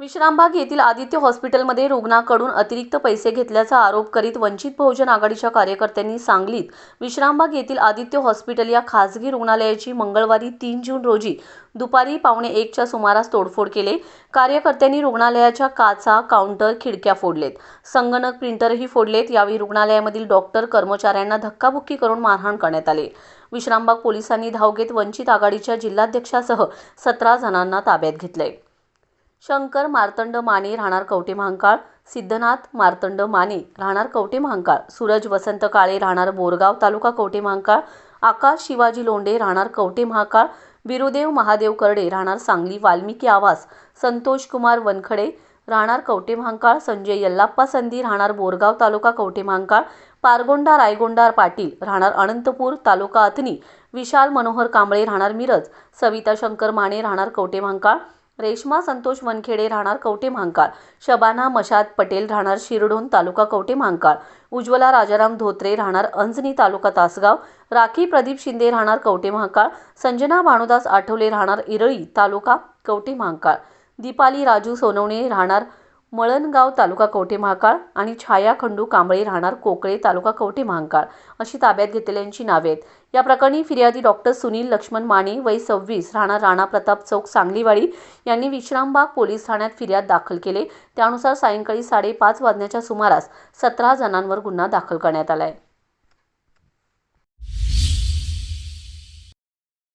विश्रामबाग येथील आदित्य हॉस्पिटलमध्ये रुग्णाकडून अतिरिक्त पैसे घेतल्याचा आरोप करीत वंचित बहुजन आघाडीच्या कार्यकर्त्यांनी सांगलीत विश्रामबाग येथील आदित्य हॉस्पिटल या खासगी रुग्णालयाची मंगळवारी तीन जून रोजी दुपारी पावणे एकच्या सुमारास तोडफोड केले. कार्यकर्त्यांनी रुग्णालयाच्या काचा काउंटर खिडक्या फोडलेत. संगणक प्रिंटरही फोडलेत. यावेळी रुग्णालयामधील डॉक्टर कर्मचाऱ्यांना धक्काबुक्की करून मारहाण करण्यात आले. विश्रामबाग पोलिसांनी धाव घेत वंचित आघाडीच्या जिल्हाध्यक्षासह सतरा जणांना ताब्यात घेतलंय. शंकर मार्तंड माने राहणार कवटे महांकाळ. सिद्धनाथ मार्तंड माने राहणार कवटे महांकाळ. सूरज वसंत काळे राहणार बोरगाव तालुका कवटे महांकाळ. आकाश शिवाजी लोंढे राहणार कवटे महाकाळ. बिरुदेव महादेव करडे राहणार सांगली वाल्मिकी आवास. संतोष कुमार वनखडे राहणार कवटे महांकाळ. संजय यल्लाप्पा संधी राहणार बोरगाव तालुका कवटे महांकाळ. पारगोंडा रायगोंडा पाटील राहणार अनंतपूर तालुका अथनी. विशाल मनोहर कांबळे राहणार मिरज. सविता शंकर माने राहणार कवटे महांकाळ. रेश्मा संतोष वनखेडे राहणार कवटे महांकाळ. शबाना मशाद पटेल राहणार शिरडोन तालुका कवटे महांकाळ. उज्ज्वला राजाराम धोत्रे राहणार अंजनी तालुका तासगाव. राखी प्रदीप शिंदे राहणार कवटे महांकाळ. संजना भानुदास आठवले राहणार इरळी तालुका कवटे महांकाळ. दीपाली राजू सोनवणे राहणार मळणगाव तालुका कवठे महाकाळ आणि छाया खंडू कांबळे राहणार कोकळे तालुका कवठे महाकाळ अशी ताब्यात घेतलेल्यांची नावे आहेत. या प्रकरणी फिर्यादी डॉक्टर सुनील लक्ष्मण माने वय सव्वीस राहणार राणा प्रताप चौक सांगलीवाडी यांनी विश्रामबाग पोलीस ठाण्यात फिर्याद दाखल केले. त्यानुसार सायंकाळी साडेपाच वाजण्याच्या सुमारास सतरा जणांवर गुन्हा दाखल करण्यात आला आहे